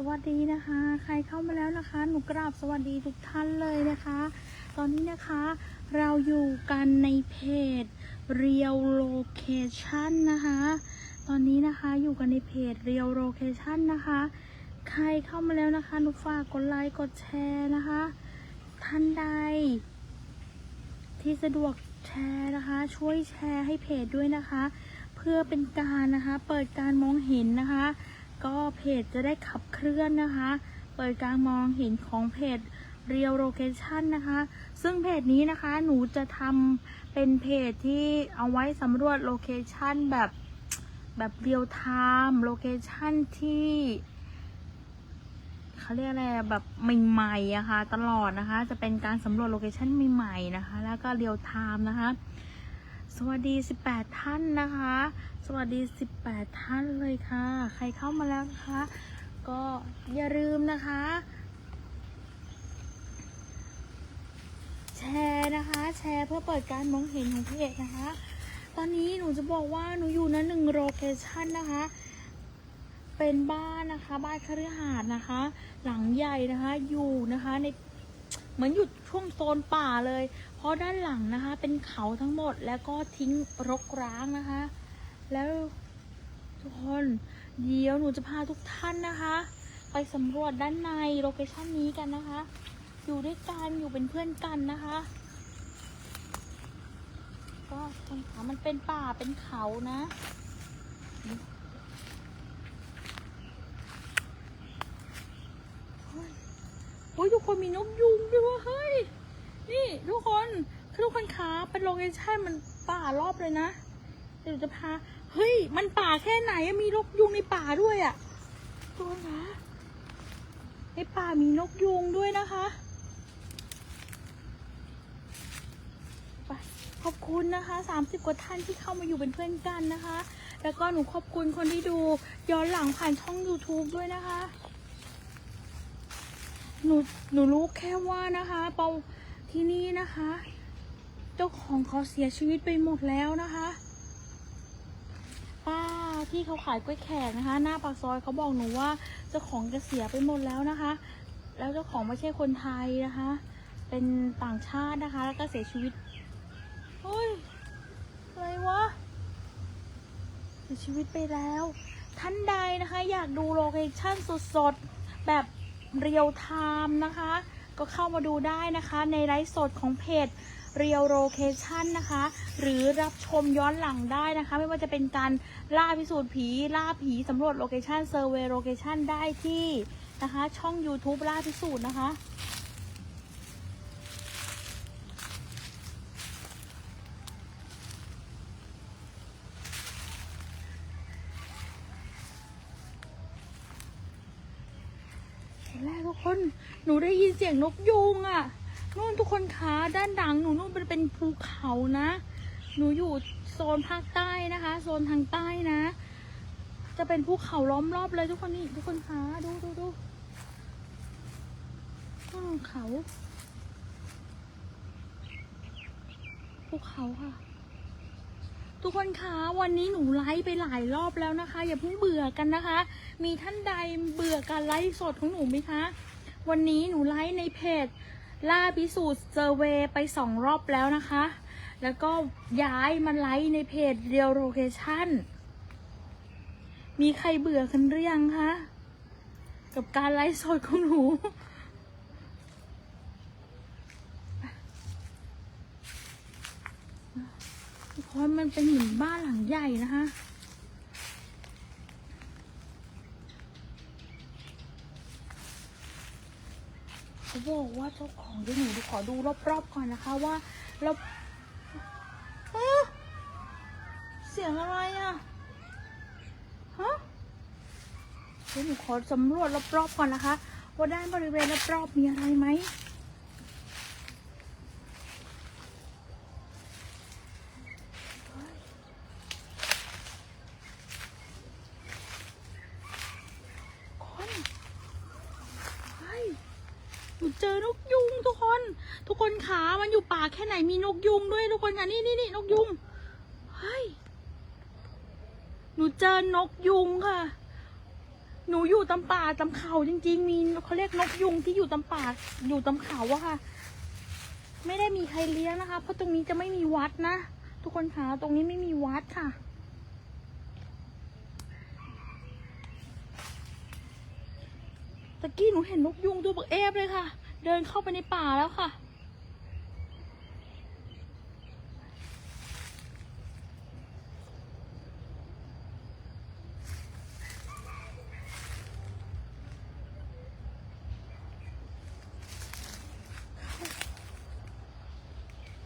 สวัสดีนะคะ ใครเข้ามาแล้วนะคะ หนูกราบสวัสดีทุกท่านเลยนะคะ ตอนนี้นะคะเราอยู่กันในเพจ Real Location นะคะ ตอนนี้นะคะอยู่กันในเพจ Real Location นะคะ ใครเข้ามาแล้วนะคะ หนูฝากกดไลค์กดแชร์นะคะ ท่านใด ที่สะดวกแชร์นะคะ ช่วยแชร์ให้เพจด้วยนะคะ เพื่อเป็นการนะคะ เปิดการมองเห็นนะคะ ก็เพจจะได้ขับเคลื่อนนะคะ เปิดการมองเห็นของเพจ Real Location นะคะ ซึ่งเพจนี้นะคะหนูจะทำเป็นเพจที่เอาไว้สำรวจโลเคชันแบบแบบเรียลไทม์โลเคชันที่เขาเรียกอะไรแบบใหม่ๆอะคะ่ะตลอดนะคะ จะเป็นการสำรวจโลเคชันใหม่ๆนะคะ แล้วก็เรียลไทม์นะคะ สวัสดี 18 ท่านนะคะ สวัสดี 18 ท่านเลยค่ะ ใครเข้ามาแล้วนะคะ ก็อย่าลืมนะคะ แชร์นะคะ แชร์เพื่อเปิดการมองเห็นของเพจนะคะ ตอนนี้หนูจะบอกว่าหนูอยู่นะหนึ่งโลเคชันนะคะ เป็นบ้านนะคะ บ้านคฤหาสน์นะคะ หลังใหญ่นะคะ อยู่นะคะใน เหมือนอยู่ช่วงโซนป่าเลย เพราะด้านหลังนะคะ เป็นเขาทั้งหมดแล้วก็ทิ้งรกร้างนะคะ แล้วทุกคนเดี๋ยวหนูจะพาทุกท่านนะคะ ไปสำรวจด้านในโลเคชันนี้กันนะคะ อยู่ด้วยกันอยู่เป็นเพื่อนกันนะคะก็คนขามันเป็นป่าเป็นเขานะเฮ้ย โอ้ยทุกคนมีนกยุงด้วยเฮ้ย นี่ทุกคนคือทุกคนคะเป็นโลเคชั่นมันป่ารอบเลยนะเดี๋ยวจะพา เฮ้ย มันป่าแค่ไหนมีนกยุงในป่าด้วยอะทุกคนคะในป่ามีนกยุงด้วยนะคะไปขอบคุณนะคะสามสิบกว่าท่านที่เข้ามาอยู่เป็นเพื่อนกันนะคะ แล้วก็หนูขอบคุณคนที่ดูย้อนหลังผ่านช่อง YouTube ด้วยนะคะ หนูหนูรู้แค่ว่านะคะเปาที่นี่นะคะ เจ้าของเขาเสียชีวิตไปหมดแล้วนะคะ ป้าที่เขาขายกล้วยแขกนะคะ หน้าปากซอยเขาบอกหนูว่าเจ้าของจะเสียไปหมดแล้วนะคะ แล้วเจ้าของไม่ใช่คนไทยนะคะ เป็นต่างชาตินะคะ แล้วก็เสียชีวิตเฮ้ยอะไรวะเสียชีวิตไปแล้ว ท่านใดนะคะ อยากดูโลเคชั่นสดๆแบบ เรียวไทม์นะคะ ก็เข้ามาดูได้นะคะในไลฟ์สดของเพจเรียวโลเคชันนะคะ หรือรับชมย้อนหลังได้นะคะ ไม่ว่าจะเป็นการล่าพิสูจน์ผี ล่าผีสำรวจโลเคชันเซอร์เวย์โลเคชันได้ที่นะคะ ช่อง YouTube ล่าพิสูจน์นะคะ เห็นแล้วทุกคน หนูได้ยินเสียงนกยูงอะ่ะนู่นทุกคนคะด้านดังหนูนู่นเป็นเป็นภูเขานะ หนูอยู่โซนภาคใต้นะคะ โซนทางใต้นะ จะเป็นภูเขาล้อมรอบเลยทุกคนนี่ทุกคนคะดูดูดูอ้าวเขาภูเขาค่ะ ทุกคนคะวันนี้หนูไลฟ์ไปหลายรอบแล้วนะคะ อย่าเพิ่งเบื่อกันนะคะ มีท่านใดเบื่อการไลฟ์สดของหนูไหมคะ วันนี้หนูไลฟ์ในเพจ ล่าพิสูจน์เซอร์เวย์ไปสองรอบแล้วนะคะ แล้วก็ย้ายมาไลฟ์ในเพจเรียลโลเคชั่น มีใครเบื่อกันหรือยังคะ กับการไลฟ์สดของหนูเพราะมันเป็นเหมือนบ้านหลังใหญ่นะคะ เขา บอกว่าเจ้าของเดี๋ยวหนูขอดูรอบๆก่อนนะคะว่าเราเสียงอะไรอะฮะเดี๋ยวหนูขอสำรวจรอบๆก่อนนะคะ ว่าด้านบริเวณรอบๆมีอะไรไหมคนเฮ้ย หนู เจอนกยุงทุกคน ทุกคนขามันอยู่ป่าแค่ไหนมีนกยุงด้วยทุกคนค่ะนี่นี่นี่นกยุงเฮ้ยหนูเจอนกยุงค่ะ หนูอยู่ตำป่าตำเขาจริง ๆ มีเขาเรียกนกยุงที่อยู่ตำป่าอยู่ตำเขาอะค่ะ ไม่ได้มีใครเลี้ยงนะคะ เพราะตรงนี้จะไม่มีวัดนะ ทุกคนคะตรงนี้ไม่มีวัดค่ะตะกี้หนูเห็นนกยุงตัวเบักเอฟเลยค่ะ เดินเข้าไปในป่าแล้วค่ะ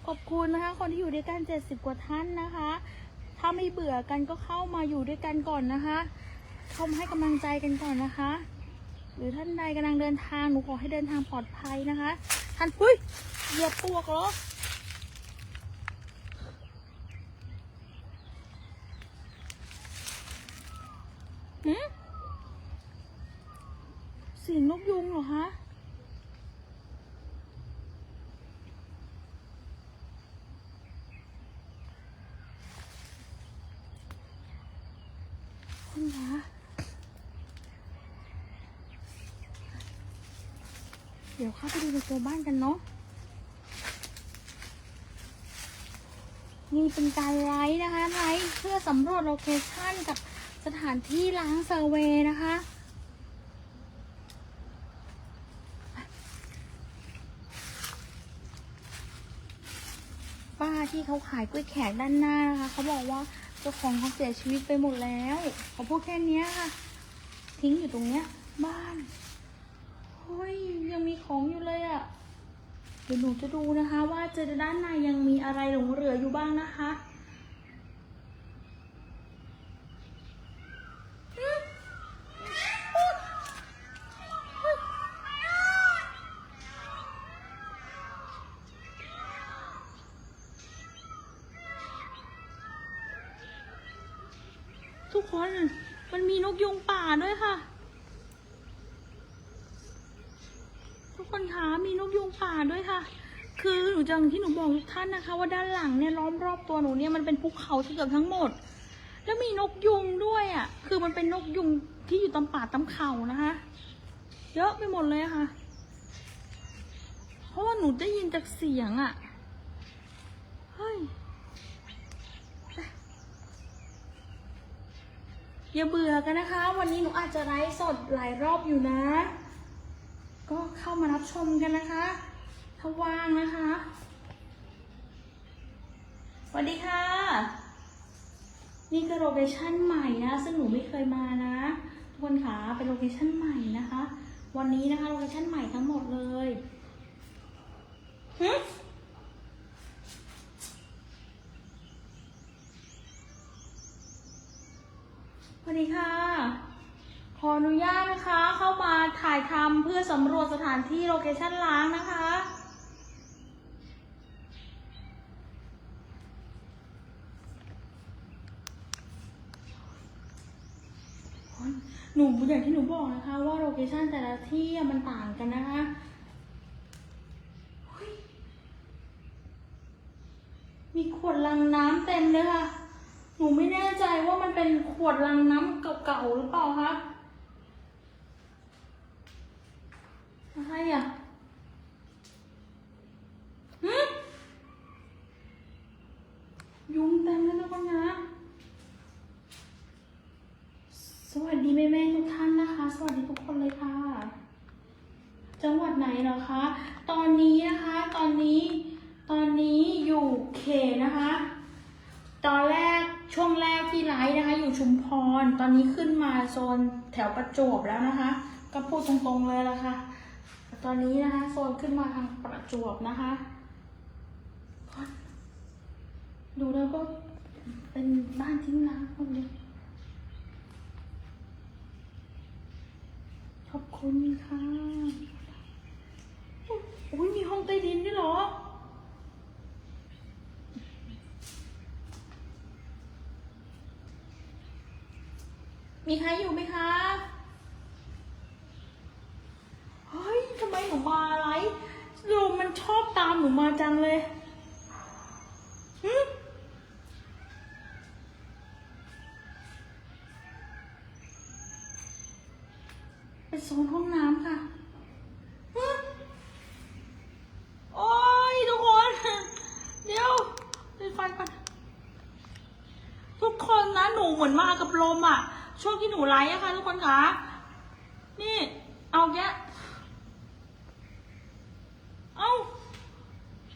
ขอบคุณนะคะ คนที่อยู่ด้วยกันเจ็ดสิบกว่าท่านนะคะ ถ้าไม่เบื่อกันก็เข้ามาอยู่ด้วยกันก่อนนะคะเข้ามาให้กำลังใจกันก่อนนะคะ หรือท่านใดกำลังเดินทางหนูขอให้เดินทางปลอดภัยนะคะ ท่านอุ้ยเหยียบปวกเหรอหืมเสียงนกยุงเหรอคะคุณคะ ดี๋ยวเข้าไปดูในตัวบ้านกันเนาะ นี่เป็นการไลฟ์นะคะ ไลฟ์เพื่อสำรวจโลเคชั่นกับสถานที่ล้างเซอร์เวย์นะคะป้าที่เขาขายกล้วยแขกด้านหน้านะคะเขาบอกว่าเจ้าของเขาเสียชีวิตไปหมดแล้วเขาพูดแค่นี้ค่ะ ทิ้งอยู่ตรงเนี้ย บ้าน เฮ้ยยังมีของอยู่เลยอะ่ะ เดี๋ยวหนูจะดูนะคะ ว่าเจอด้านในยังมีอะไรหลงเหลืออยู่บ้างนะคะทุกคน มันมีนกยุงป่าด้วยค่ะ ทุกคนคะมีนกยุงป่า ด้วยค่ะ คือหนูจังที่หนูบอกทุกท่านนะคะ ว่าด้านหลังเนี่ยล้อมรอบตัวหนูเนี่ยมันเป็นภูเขาเกือบทั้งหมด แล้วมีนกยุงด้วยอะ คือมันเป็นนกยุงที่อยู่ตามป่าตามเขานะคะ เยอะไปหมดเลยค่ะ เพราะว่าหนูได้ยินจากเสียงอะ เฮ้ยอย่าเบื่อกันนะคะ วันนี้หนูอาจจะไลฟ์สดหลายรอบอยู่นะ ก็เข้ามารับชมกันนะคะ ถ้าว่างนะคะ สวัสดีค่ะ นี่คือโลเคชั่นใหม่นะ ซึ่งหนูไม่เคยมานะ ทุกคนคะเป็นโลเคชั่นใหม่นะคะ วันนี้นะคะโลเคชั่นใหม่ทั้งหมดเลยหึสวัสดีค่ะ ขออนุญาตนะคะ เข้ามาถ่ายทำเพื่อสำรวจสถานที่โลเคชั่นล้างนะคะ ห นูอย่างที่หนูบอกนะคะว่าโลเคชั่นแต่ละที่มันต่างกันนะคะมีขวดลังน้ำเต็มเลยค่ะ หนูไม่แน่ใจว่ามันเป็นขวดลังน้ำเก่าๆหรือเปล่าคะอะไรอะหึยุงเต็มเลยนะคนนะ สวัสดีแม่แม่ๆทุกท่านนะคะ สวัสดีทุกคนเลยค่ะ จังหวัดไหนเหรอคะ ตอนนี้นะคะ ตอนนี้ ตอนนี้อยู่เขนะคะ ตอนแรกช่วงแรกที่ไลฟ์นะคะ อยู่ชุมพร ตอนนี้ขึ้นมาโซนแถวประจวบแล้วนะคะ ก็พูดตรงๆเลยละค่ะ ตอนนี้นะคะโซนขึ้นมาทางประจวบนะคะ ดูแล้วก็เป็นบ้านทิ้งร้างหมดเลย ขอบ คุณค่ะอุ้ยมีห้องใต้ดินด้วยเหรอ มีใครอยู่ไหมคะ เฮ้ย ทำไมหนูมาอะไรลมมันชอบตามหนูมาจังเลยหึ โซน ห้องน้ำค่ะโอ้ยทุกคน เดี๋ยวปิดไฟก่อนทุกคนนะหนูเหมือนมากับลมอะ ช่วงที่หนูไลฟ์อะค่ะทุกคนคะนี่ เอาแกะเอา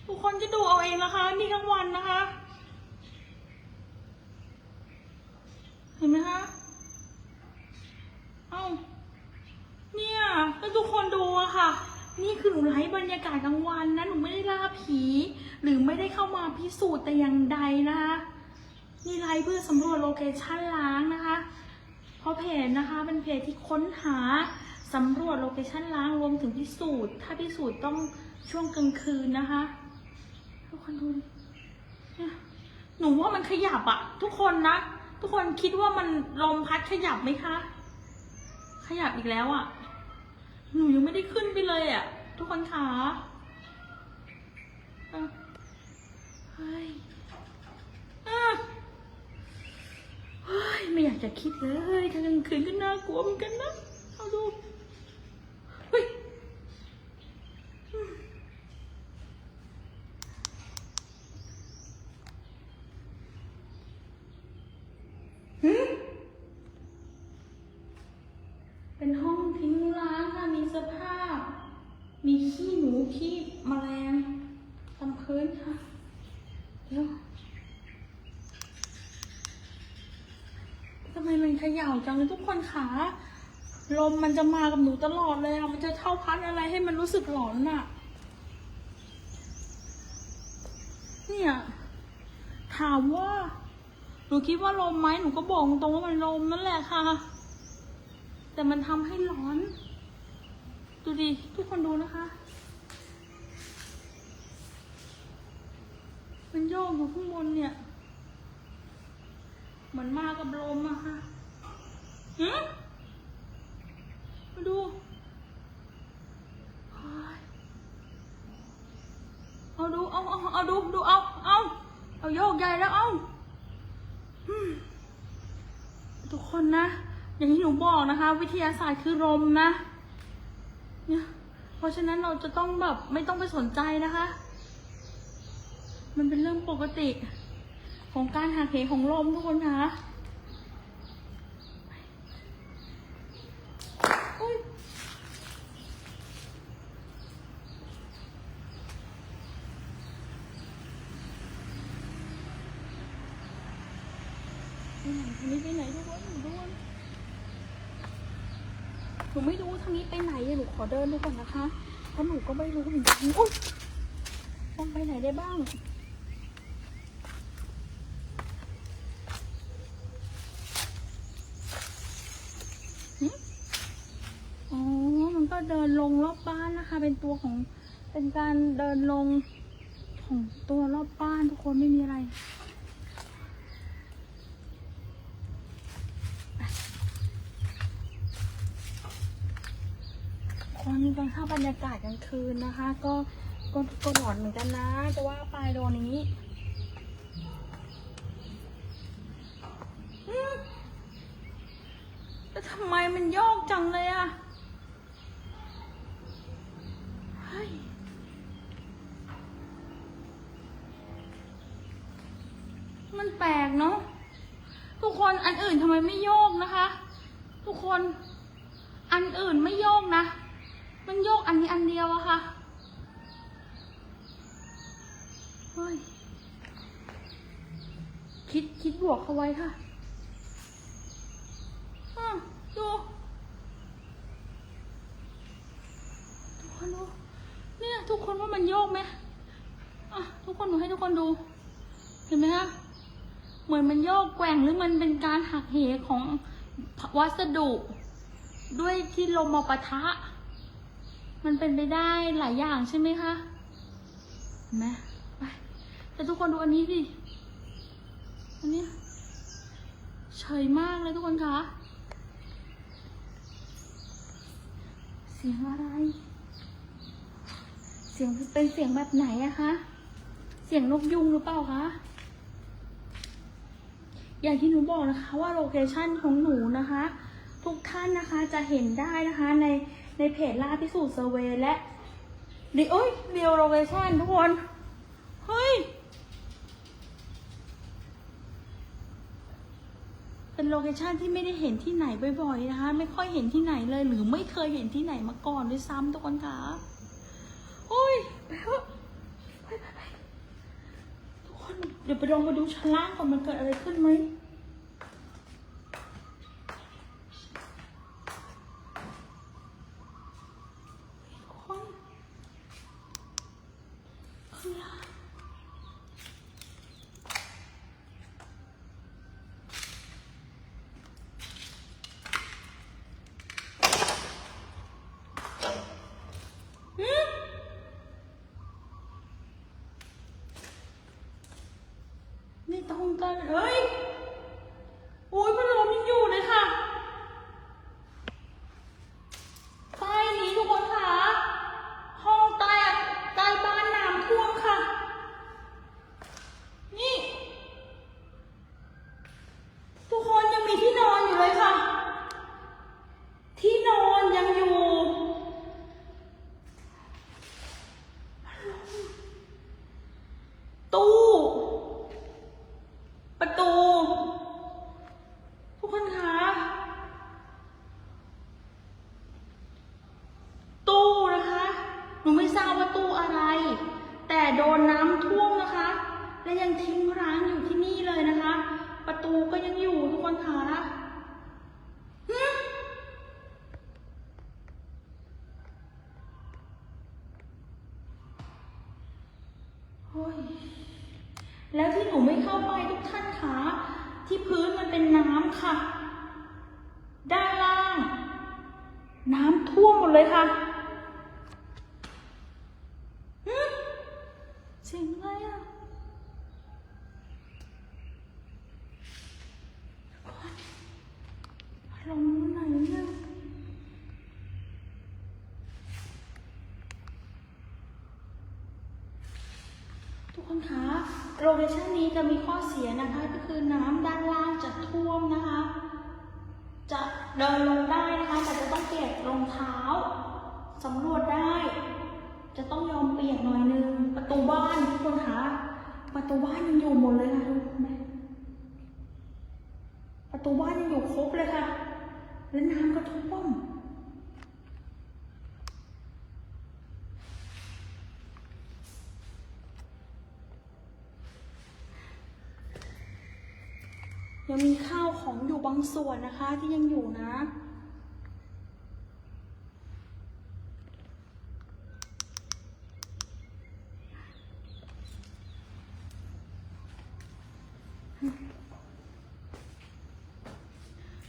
ทุกคนจะดูเอาเองนะคะ นี่ทั้งวันนะคะ เห็นไหมคะ เอาเนี่ยให้ทุกคนดูอะค่ะ นี่คือหนูไลฟ์บรรยา กาศกลางวันนะหนูไม่ได้ล่าผี หรือไม่ได้เข้ามาพิสูจน์แต่อย่างใดนะคะนี่ไลฟ์เพื่อสำรวจโลเคชั่นล้างนะคะเพราะเพจนะคะเป็นเพจที่ค้นหาสำรวจโลเคชั่นล้างรวมถึงพิสูจน์ ถ้าพิสูจน์ต้องช่วงกลางคืนนะคะ ทุกคนดูหนูว่ามันขยับอะทุกคนนะ ทุกคนคิดว่ามันลมพัดขยับไหมคะ ขยับอีกแล้วอะหนูยังไม่ได้ขึ้นไปเลยอะ ทุกคนขาอะเฮ้ยอะเฮ้ยไม่อยากจะคิดเลยถ้งกลางคืนก็น่ากลัวเหมือนกันนะ เอาดู เฮ้ย หืมเป็นห้องทิ้งร้างค่ะ มีเสื้อผ้า มี ขี้หนูขี้แมลงตามพื้นค่ะเดี๋ยวทำไมมันเขย่าจังเลยทุกคนขาลมมันจะมากับหนูตลอดเลยอะมันจะเท่าพัดอะไรให้มันรู้สึกหลอนอะเนี่ยถามว่า หนูคิดว่าลมไหมหนูก็บอกตรงว่ามันลมนั่นแหละค่ะ แต่มันทำให้ร้อน ดูดิ ทุกคนดูนะคะ มันโยกอยู่ข้างบนเนี่ย เหมือนมากับลมอะค่ะหืมาดูเฮ้ยเอาดู เอาเอาเอาดูดูเอาเอาเอาโยกใหญ่แล้วเอาทุกคนนะ อย่างที่หนูบอกนะคะ วิทยาศาสตร์คือลมนะ เนี่ย เพราะฉะนั้นเราจะต้องแบบไม่ต้องไปสนใจนะคะ มันเป็นเรื่องปกติ ของการหักเหของลมทุกคนคะอุ๊ยไปไหนทางนี้ไปไหนทุกคนหนูดูก่อนหนูไม่รู้ทางนี้ไปไหนหนูขอเดินดูก่อนนะคะเพราะหนูก็ไม่รู้เหมือนกันต้องไปไหนได้บ้าง อ๋อ มันก็เดินลงรอบบ้า นะคะ เป็นตัวของเป็นการเดินลงของตัวรอบบ้านทุกคนไม่มีอะไรคนตอนเข้าบรรยากาศกลางคืนนะคะ ก็ก็ก็หลอนเหมือนกันนะจะว่าไปโดนอย่างนี้อืมแล้วทำไมมันโยกจังเลยอะเฮ้ย มันแปลกเนาะ ทุกคนอันอื่นทำไมไม่โยกนะคะ ทุกคน อันอื่นไม่โยกนะ มันโยกอันนี้อันเดียวอะค่ะ เฮ้ย คิดคิดบวกเข้าไว้ค่ะดูทุกคนดูเนี่ยทุกคนว่ามันโยกไหมอะทุกคนหนูให้ทุกคนดู เห็นไหมคะเหมือนมันโยกแกว่งหรือมันเป็นการหักเหของวัสดุ ด้วยที่ลมมาปะทะ มันเป็นไปได้หลายอย่างใช่ไหมคะเห็นไหมไปแต่ทุกคนดูอันนี้สิ อันเนี้เฉยมากเลยทุกคนคะ เสียงอะไร เสียงเป็นเสียงแบบไหนอะคะ เสียงนกยุงหรือเปล่าคะ อย่างที่หนูบอกนะคะว่าโลเคชันของหนูนะคะ ทุกท่านนะคะจะเห็นได้นะคะในในเพจล่าพิสูจน์เซเวและดิโอ้ยเรียวโลเคชั่นทุกคน เฮ้ย เป็นโลเคชั่นที่ไม่ได้เห็นที่ไหนบ่อยๆนะคะ ไม่ค่อยเห็นที่ไหนเลย หรือไม่เคยเห็นที่ไหนมาก่อนด้วยซ้ำทุกคนคะโอ้ยเถอะไปไปไปทุกคนเดี๋ยวไปลองมาดูชั้นล่างก่อนมันเกิดอะไรขึ้นไหมทุกคนข้างล่าง นี่ต้องกันเฮ้ย โอ้ยพัดลมยังอยู่เลยค่ะใต้นี้ทุกคนค่ะ ห้องใต้อะใต้บ้านน้ำท่วมค่ะ นี่ ทุกคนยังมีที่นอนอยู่เลยค่ะ ที่นอนยังอยู่ ตู้ ประตู ทุกคนคะ ตู้นะคะ หนูไม่ทราบว่าตู้อะไร แต่โดนน้ำท่วมนะคะ และยังทิ้งร้างอยู่ที่นี่เลยนะคะ ประตูก็ยังอยู่ทุกคนคะหึโอ้ย แล้วที่หนูไม่เข้าไปทุกท่านคะที่พื้นมันเป็นน้ำค่ะ ด้านล่าง น้ำท่วมหมดเลยค่ะหึเสียงอะไรอะลงไหนเนี่ย ทุกคนคะ โลเคชั่นนี้จะมีข้อเสียนะคะก็คือน้ำด้านล่างจะท่วมนะคะ จะเดินลงได้นะคะแต่จะต้องเปียกรองเท้าสำรวจได้ จะต้องยอมเปียกหน่อยนึงประตูบ้านทุกคนคะประตูบ้านยังอยู่หมดเลยค่ะทุกคนประตูบ้านยังอยู่ครบเลยค่ะ และน้ำก็ท่วม ยังมีข้าวของอยู่บางส่วนนะคะที่ยังอยู่นะ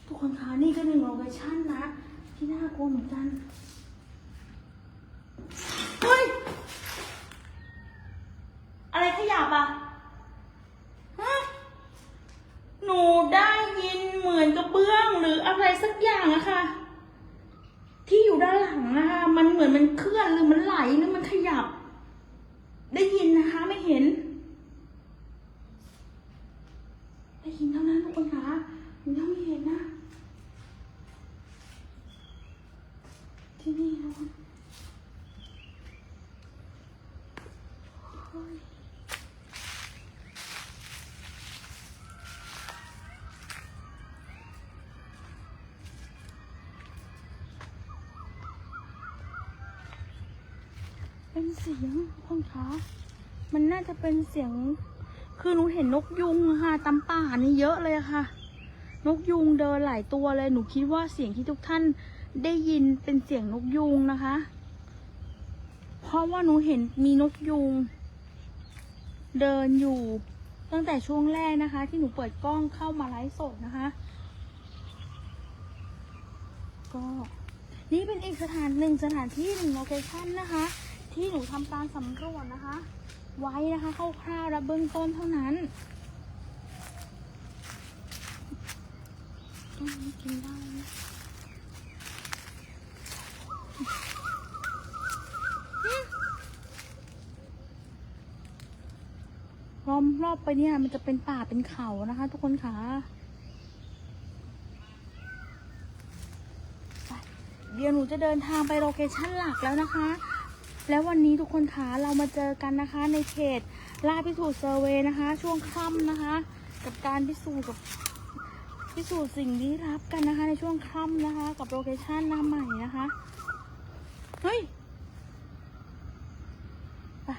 ทุกคนคะนี่ก็หนึ่งโลเคชั่นนะ ที่น่ากลัวเหมือนกัน เฮ้ย อะไรขยับอะฮะ หนูได้ยินเหมือนกระเบื้องหรืออะไรสักอย่างอะค่ะ ที่อยู่ด้านหลังนะคะมันเหมือนมันเคลื่อนหรือมันไหลหรือมันขยับ ได้ยินนะคะไม่เห็น ได้ยินเท่านั้นทุกคนคะหนูยังไม่เห็นนะ ที่นี่ทุกคน เป็นเสียงคนคะมันน่าจะเป็นเสียง คือหนูเห็นนกยุงค่ะตำป่านี่เยอะเลยค่ะ นกยุงเดินหลายตัวเลย หนูคิดว่าเสียงที่ทุกท่านได้ยินเป็นเสียงนกยุงนะคะ เพราะว่าหนูเห็นมีนกยุง เดินอยู่ ตั้งแต่ช่วงแรกนะคะ ที่หนูเปิดกล้องเข้ามาไลฟ์สดนะคะ ก็นี่เป็นอีกสถานหนึ่งสถานที่หนึ่งโลเคชั่นนะคะ ที่หนูทำการสำรวจนะคะ ไว้นะคะคร่าวๆและเบื้องต้นเท่านั้นต้นนี้กินได้นะ รอมรอบไปเนี่ย มันจะเป็นป่าเป็นเขานะคะ ทุกคนค่ะเดี๋ยวหนูจะเดินทางไปโลเคชั่นหลักแล้วนะคะ แล้ววันนี้ทุกคนคะเรามาเจอกันนะคะ ในเพจล่าพิสูจน์เซอร์เวนะคะ ช่วงค่ำนะคะ กับการพิสูจน์กับพิสูจน์สิ่งลี้ลับกันนะคะ ในช่วงค่ำนะคะ กับโลเคชั่นหน้าใหม่นะคะ เฮ้ยไป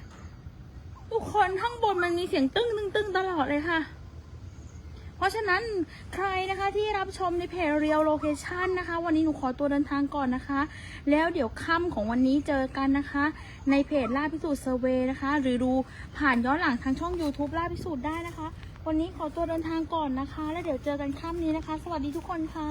ทุกค นข้างบนมันมีเสียงตึ้งตึ้งตึ้งตลอดเลยค่ะ เพราะฉะนั้นใครนะคะที่รับชมในเพจเรียวโลเคชันนะคะ วันนี้หนูขอตัวเดินทางก่อนนะคะ แล้วเดี๋ยวค่ำของวันนี้เจอกันนะคะ ในเพจล่าพิสูจน์เซเวนะคะ หรือดูผ่านย้อนหลังทางช่อง YouTube ล่าพิสูจน์ได้นะคะ วันนี้ขอตัวเดินทางก่อนนะคะ แล้วเดี๋ยวเจอกันค่ำนี้นะคะ สวัสดีทุกคนค่ะ